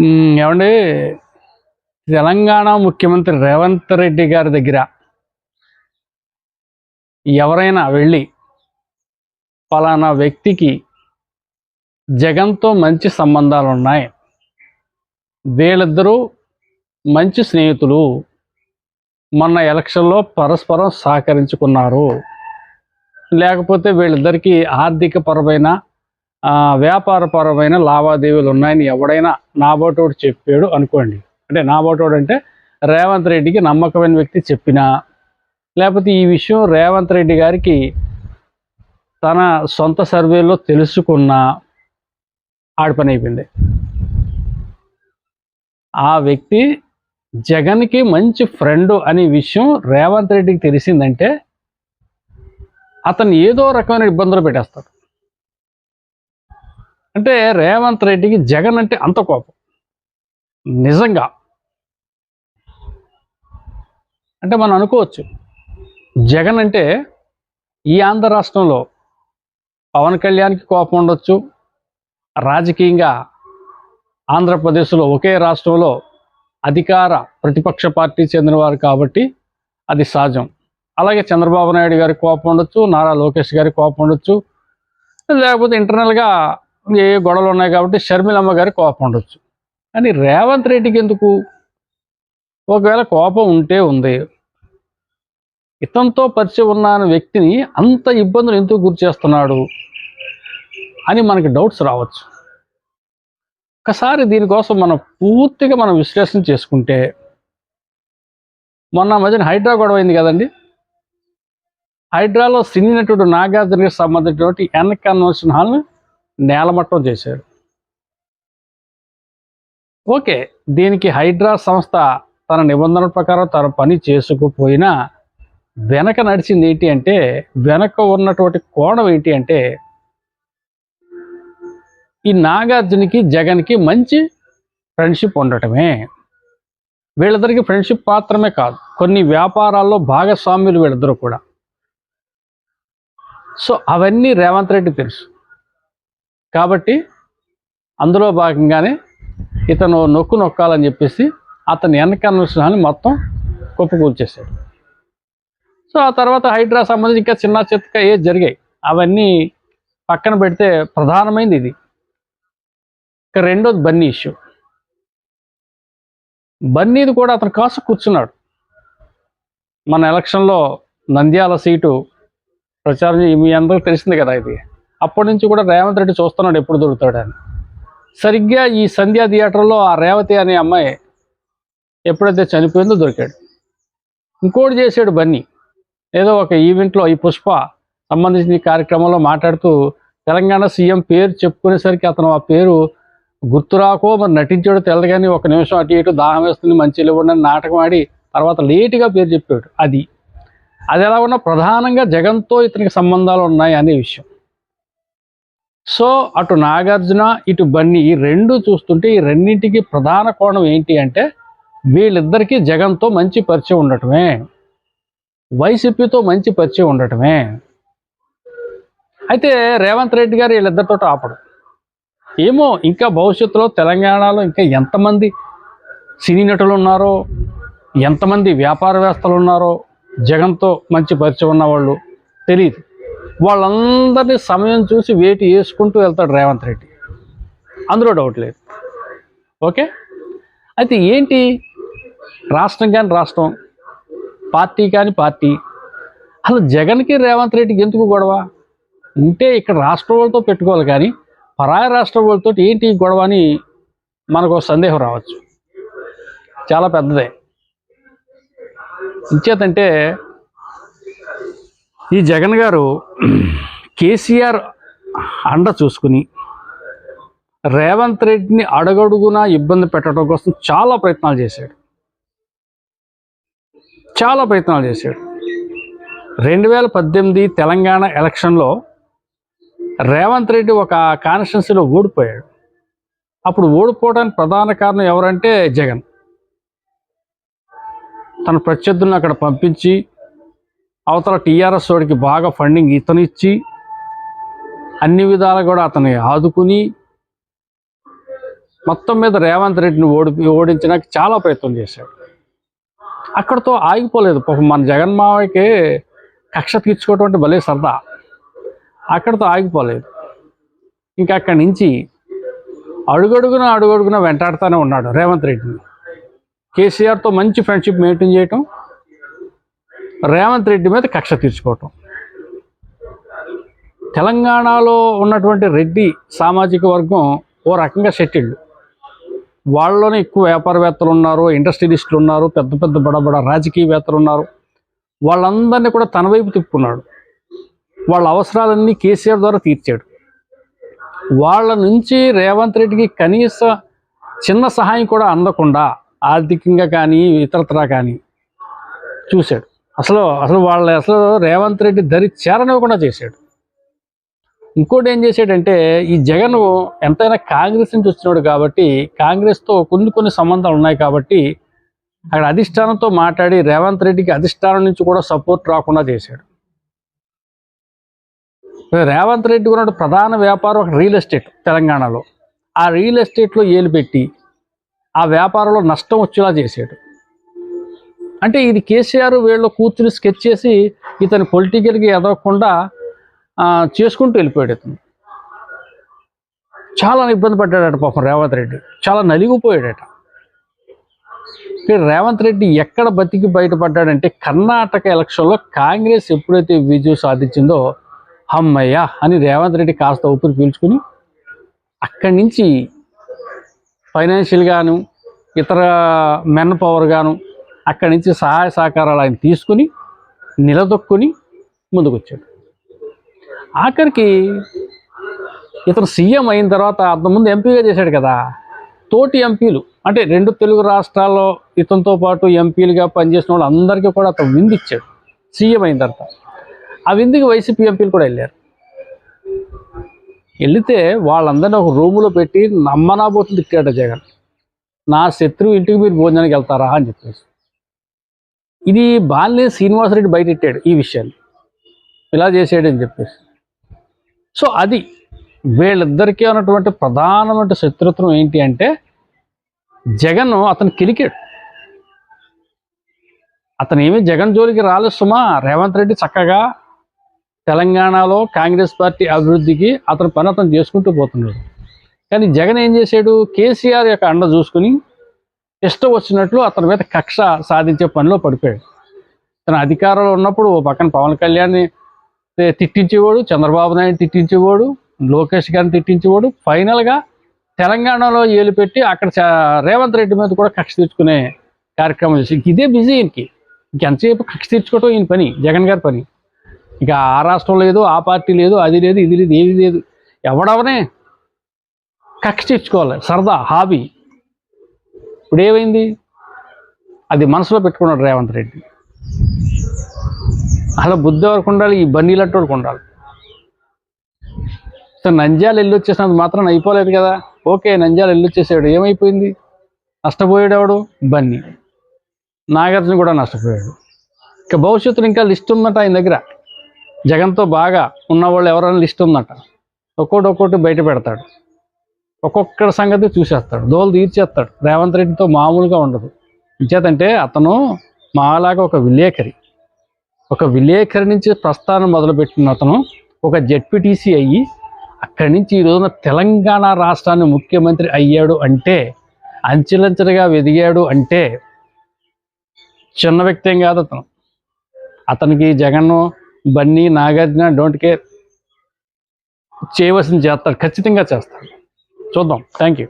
ఏమండి? తెలంగాణ ముఖ్యమంత్రి రేవంత్ రెడ్డి గారి దగ్గర ఎవరైనా వెళ్ళి పలానా వ్యక్తికి జగన్తో మంచి సంబంధాలు ఉన్నాయి. వీళ్ళిద్దరూ మంచి స్నేహితులు. మొన్న ఎలక్షన్లో పరస్పరం సహకరించుకున్నారు. లేకపోతే వీళ్ళిద్దరికీ ఆర్థిక పరమైన వ్యాపారపరమైన లావాదేవీలు ఉన్నాయని ఎవడైనా నాబోటోడు చెప్పాడు అనుకోండి. అంటే నాబోటోడు అంటే రేవంత్ రెడ్డికి నమ్మకమైన వ్యక్తి చెప్పినా లేకపోతే ఈ విషయం రేవంత్ రెడ్డి గారికి తన సొంత సర్వేలో తెలుసుకున్న ఆడి పని అయిపోయింది. ఆ వ్యక్తి జగన్కి మంచి ఫ్రెండ్ అనే విషయం రేవంత్ రెడ్డికి తెలిసిందంటే అతను ఏదో రకమైన ఇబ్బందులు పెట్టేస్తాడు. అంటే రేవంత్ రెడ్డికి జగన్ అంటే అంత కోపం. నిజంగా. అంటే మనం అనుకోవచ్చు జగన్ అంటే ఈ ఆంధ్ర రాష్ట్రంలో పవన్ కళ్యాణ్కి కోపం ఉండొచ్చు. రాజకీయంగా ఆంధ్రప్రదేశ్లో ఒకే రాష్ట్రంలో అధికార ప్రతిపక్ష పార్టీ చెందినవారు కాబట్టి అది సహజం. అలాగే చంద్రబాబు నాయుడు గారికి కోపం ఉండొచ్చు నారా లోకేష్ గారికి కోపం ఉండొచ్చు. లేకపోతే ఇంటర్నల్గా ఏ గొడవలు ఉన్నాయి కాబట్టి షర్మిలమ్మ గారి కోపం ఉండొచ్చు. కానీ రేవంత్ రెడ్డికి ఎందుకు? ఒకవేళ కోపం ఉంటే ఉంది. ఇతంతో పరిచయం ఉన్న వ్యక్తిని అంత ఇబ్బందులు ఎందుకు గురి చేస్తున్నాడు అని మనకి డౌట్స్ రావచ్చు. ఒకసారి దీనికోసం మనం పూర్తిగా మనం విశ్లేషణ చేసుకుంటే మొన్న మధ్యన హైడ్రా గొడవ అయింది కదండి. హైడ్రాలో సినీ నటుడు నాగార్జునకి సంబంధించినటువంటి ఎన్ కన్వెన్షన్ హాల్ని నేలమట్టం చేశారు ఓకే దీనికి హైడ్రా సంస్థ తన నిబంధనల ప్రకారం తన పని చేసుకుపోయినా వెనక నడిచింది ఏంటి అంటే వెనక ఉన్నటువంటి కోణం ఏంటి అంటే ఈ నాగార్జునకి జగన్కి మంచి ఫ్రెండ్షిప్ ఉండటమే. వీళ్ళిద్దరికి ఫ్రెండ్షిప్ మాత్రమే కాదు కొన్ని వ్యాపారాల్లో భాగస్వామ్యులు వీళ్ళిద్దరూ కూడా. సో అవన్నీ రేవంత్ రెడ్డి తెలుసు. కాబట్టి అందులో భాగంగానే ఇతను నొక్కు నొక్కాలని చెప్పేసి అతని వెనక మొత్తం కుప్పకూల్చేశాడు. సో ఆ తర్వాత హైడ్రా సంబంధించి ఇంకా చిన్న చిత్తక ఏ జరిగాయి? అవన్నీ పక్కన పెడితే ప్రధానమైనది ఇది. ఇక రెండోది బన్నీ ఇష్యూ. బన్నీది కూడా అతను కాసు కూర్చున్నాడు. మన ఎలక్షన్లో నంద్యాల సీటు ప్రచారం మీ అందరికీ తెలిసింది కదా ఇది. అప్పటి నుంచి కూడా రేవంత్ రెడ్డి చూస్తున్నాడు ఎప్పుడు దొరుకుతాడని సరిగ్గా ఈ సంధ్యా థియేటర్లో ఆ రేవతి అనే అమ్మాయి ఎప్పుడైతే చనిపోయిందో దొరికాడు. ఇంకోటి చేశాడు బన్నీ. ఏదో ఒక ఈవెంట్లో ఈ పుష్ప సంబంధించిన ఈ కార్యక్రమంలో మాట్లాడుతూ తెలంగాణ సీఎం పేరు చెప్పుకునేసరికి అతను ఆ పేరు గుర్తురాకో మరి నటించాడు తెలదు కానీ ఒక నిమిషం అటు ఇటు దాహం వేస్తుంది మంచి ఇవ్వండి నాటకం ఆడి తర్వాత లేటుగా పేరు చెప్పాడు. అది. అది ఎలా ఉన్నా ప్రధానంగా జగన్తో ఇతనికి సంబంధాలు ఉన్నాయి అనే విషయం. సో అటు నాగార్జున ఇటు బన్నీ ఈ రెండు చూస్తుంటే ఈ రెండింటికి ప్రధాన కోణం ఏంటి అంటే వీళ్ళిద్దరికీ జగన్తో మంచి పరిచయం ఉండటమే వైసీపీతో మంచి పరిచయం ఉండటమే. అయితే రేవంత్ రెడ్డి గారు వీళ్ళిద్దరితో ఆపడు. ఏమో ఇంకా భవిష్యత్తులో తెలంగాణలో ఇంకా ఎంతమంది సినీ నటులు ఉన్నారో ఎంతమంది వ్యాపారవేత్తలు ఉన్నారో జగన్తో మంచి పరిచయం ఉన్నవాళ్ళు తెలియదు వాళ్ళందరినీ సమయం చూసి వేటి వేసుకుంటూ వెళ్తాడు రేవంత్ రెడ్డి. అందులో డౌట్ లేదు. ఓకే అయితే ఏంటి? రాష్ట్రం కానీ రాష్ట్రం పార్టీ కానీ పార్టీ అసలు జగన్కి రేవంత్ రెడ్డికి ఎందుకు గొడవ? ఉంటే ఇక్కడ రాష్ట్రం వాళ్ళతో పెట్టుకోవాలి కానీ పరాయ రాష్ట్ర వాళ్ళతో ఏంటి గొడవ అని మనకు ఒక సందేహం రావచ్చు. చాలా పెద్దదే. ఇంచేతంటే ఈ జగన్ గారు కేసీఆర్ అండ చూసుకుని రేవంత్ రెడ్డిని అడగడుగునా ఇబ్బంది పెట్టడం కోసం చాలా ప్రయత్నాలు చేశాడు. చాలా ప్రయత్నాలు చేశాడు. రెండు వేల పద్దెనిమిది తెలంగాణ ఎలక్షన్లో రేవంత్ రెడ్డి ఒక కాన్స్టిట్యున్సీలో ఓడిపోయాడు. అప్పుడు ఓడిపోవడానికి ప్రధాన కారణం ఎవరంటే జగన్. తన ప్రత్యర్థులను అక్కడ పంపించి అవతల టీఆర్ఎస్ వాడికి బాగా ఫండింగ్ ఇతను ఇచ్చి అన్ని విధాలు కూడా అతన్ని ఆదుకుని మొత్తం మీద రేవంత్ రెడ్డిని ఓడి ఓడించడానికి చాలా ప్రయత్నం చేశాడు. అక్కడతో ఆగిపోలేదు. మన జగన్ మావయ్యకి కక్ష తీర్చుకోవటం అంటే భలే సరదా. అక్కడతో ఆగిపోలేదు. ఇంకా అక్కడి నుంచి అడుగడుగున అడుగడుగున వెంటాడుతూనే ఉన్నాడు రేవంత్ రెడ్డిని. కేసీఆర్తో మంచి ఫ్రెండ్షిప్ మెయింటైన్ చేయటం రేవంత్ రెడ్డి మీద కక్ష తీర్చుకోవటం. తెలంగాణలో ఉన్నటువంటి రెడ్డి సామాజిక వర్గం ఓ రకంగా సెటిల్డ్ వాళ్ళలోనే ఎక్కువ వ్యాపారవేత్తలు ఉన్నారు ఇండస్ట్రియలిస్టులు ఉన్నారు పెద్ద పెద్ద బడబడ రాజకీయవేత్తలు ఉన్నారు. వాళ్ళందరినీ కూడా తన వైపు తిప్పుకున్నాడు. వాళ్ళ అవసరాలన్నీ కేసీఆర్ ద్వారా తీర్చాడు. వాళ్ళ నుంచి రేవంత్ రెడ్డికి కనీస చిన్న సహాయం కూడా అందకుండా ఆర్థికంగా కానీ ఇతరత్రా కానీ చూశాడు. అసలు అసలు వాళ్ళ అసలు రేవంత్ రెడ్డి దరి చేరనివ్వకుండా చేశాడు. ఇంకోటి ఏం చేశాడంటే ఈ జగన్ ఎంతైనా కాంగ్రెస్ నుంచి వచ్చినాడు కాబట్టి కాంగ్రెస్తో కొన్ని కొన్ని సంబంధాలు ఉన్నాయి కాబట్టి అక్కడ అధిష్టానంతో మాట్లాడి రేవంత్ రెడ్డికి అధిష్టానం నుంచి కూడా సపోర్ట్ రాకుండా చేశాడు. రేవంత్ రెడ్డి ఉన్న ప్రధాన వ్యాపారం ఒక రియల్ ఎస్టేట్ తెలంగాణలో. ఆ రియల్ ఎస్టేట్లో ఏలు పెట్టి ఆ వ్యాపారంలో నష్టం వచ్చేలా చేశాడు. అంటే ఇది కేసీఆర్ వీళ్ళు కూర్చుని స్కెచ్ చేసి ఇతను పొలిటికల్గా ఎదగకుండా చేసుకుంటూ వెళ్ళిపోయాడు ఇతను. చాలా ఇబ్బంది పడ్డాడట పాపం రేవంత్ రెడ్డి. చాలా నలిగిపోయాడట. రేవంత్ రెడ్డి ఎక్కడ బతికి బయటపడ్డాడంటే కర్ణాటక ఎలక్షన్లో కాంగ్రెస్ ఎప్పుడైతే విజయం సాధించిందో అమ్మయ్య అని రేవంత్ రెడ్డి కాస్త ఊపిరి పీల్చుకుని అక్కడి నుంచి ఫైనాన్షియల్ గాను ఇతర మెన్ పవర్ గాను అక్కడి నుంచి సహాయ సహకారాలు ఆయన తీసుకుని నిలదొక్కుని ముందుకొచ్చాడు. ఆఖరికి ఇతను సీఎం అయిన తర్వాత అంతకుముందు ఎంపీగా చేశాడు కదా తోటి ఎంపీలు అంటే రెండు తెలుగు రాష్ట్రాల్లో ఇతనితో పాటు ఎంపీలుగా పనిచేసిన వాళ్ళు అందరికీ కూడా అతను విందు ఇచ్చాడు సీఎం అయిన తర్వాత. ఆ విందుకి వైసీపీ ఎంపీలు కూడా వెళ్ళారు. వెళితే వాళ్ళందరినీ ఒక రూములో పెట్టి నమ్మనాబోతుంది తిట్టాడు జగన్. నా శత్రువు ఇంటికి మీరు భోజనానికి వెళ్తారా అని చెప్పేసి. ఇది బాలినే శ్రీనివాసరెడ్డి బయటెట్టాడు ఈ విషయాన్ని. ఇలా చేసాడని చెప్పేసి. సో అది వీళ్ళిద్దరికీ ఉన్నటువంటి ప్రధానమైన శత్రుత్వం ఏంటి అంటే జగన్ అతను కిలికాడు. అతను ఏమి జగన్ జోలికి రాలేదు సుమా రేవంత్ రెడ్డి చక్కగా తెలంగాణలో కాంగ్రెస్ పార్టీ అభివృద్ధికి అతను పని అతను చేసుకుంటూ పోతున్నాడు. కానీ జగన్ ఏం చేశాడు? కేసీఆర్ యొక్క అండ చూసుకుని ఇష్టం వచ్చినట్లు అతని మీద కక్ష సాధించే పనిలో పడిపోయాడు. తన అధికారంలో ఉన్నప్పుడు ఓ పక్కన పవన్ కళ్యాణ్ని తిట్టించేవాడు చంద్రబాబు నాయుడు తిట్టించేవాడు లోకేష్ గారిని తిట్టించేవాడు. ఫైనల్గా తెలంగాణలో ఏలు పెట్టి అక్కడ రేవంత్ రెడ్డి మీద కూడా కక్ష తెచ్చుకునే కార్యక్రమం చేసి ఇదే బిజీ ఈయనకి. ఇంకెంతసేపు కక్ష తీర్చుకోవటం ఈయన పని జగన్ గారి పని. ఇక ఆ రాష్ట్రం లేదు ఆ పార్టీ లేదు అది లేదు ఇది లేదు ఏది లేదు. ఎవడవనే కక్ష తెచ్చుకోవాలి సరదా హాబీ. ఇప్పుడు ఏమైంది అది మనసులో పెట్టుకున్నాడు రేవంత్ రెడ్డి. అలా బుద్ధి ఎవరికి ఉండాలి? ఈ బన్నీలట్టు వరకు ఉండాలి. సో నంజాలు వెళ్ళి వచ్చేసినంత మాత్రం అయిపోలేదు కదా. ఓకే నంజాలు ఎల్లు వచ్చేసాడు. ఏమైపోయింది? నష్టపోయాడు ఎవడు? బన్నీ. నాగార్జున కూడా నష్టపోయాడు. ఇక భవిష్యత్తులో ఇంకా లిస్ట్ ఉందట ఆయన దగ్గర. జగన్తో బాగా ఉన్నవాళ్ళు ఎవరైనా లిస్ట్ ఉందట. ఒక్కోటి ఒక్కోటి బయట పెడతాడు. ఒక్కొక్కడి సంగతి చూసేస్తాడు. దోలు తీర్చేస్తాడు. రేవంత్ రెడ్డితో మామూలుగా ఉండదు. ఇంచేతంటే అతను మాలాగా ఒక విలేకరి. ఒక విలేకరి నుంచి ప్రస్థానం మొదలుపెట్టిన అతను ఒక జెడ్పీటీసీ అయ్యి అక్కడి నుంచి ఈ రోజున తెలంగాణ రాష్ట్రాన్ని ముఖ్యమంత్రి అయ్యాడు అంటే అంచెలంచెలుగా ఎదిగాడు అంటే చిన్న వ్యక్తి ఏం కాదు అతను. అతనికి జగన్ బన్నీ నాగార్జున డోంట్ కేర్ చేయవలసింది చేస్తాడు. ఖచ్చితంగా చేస్తాడు. చూద్దాం థ్యాంక్ యూ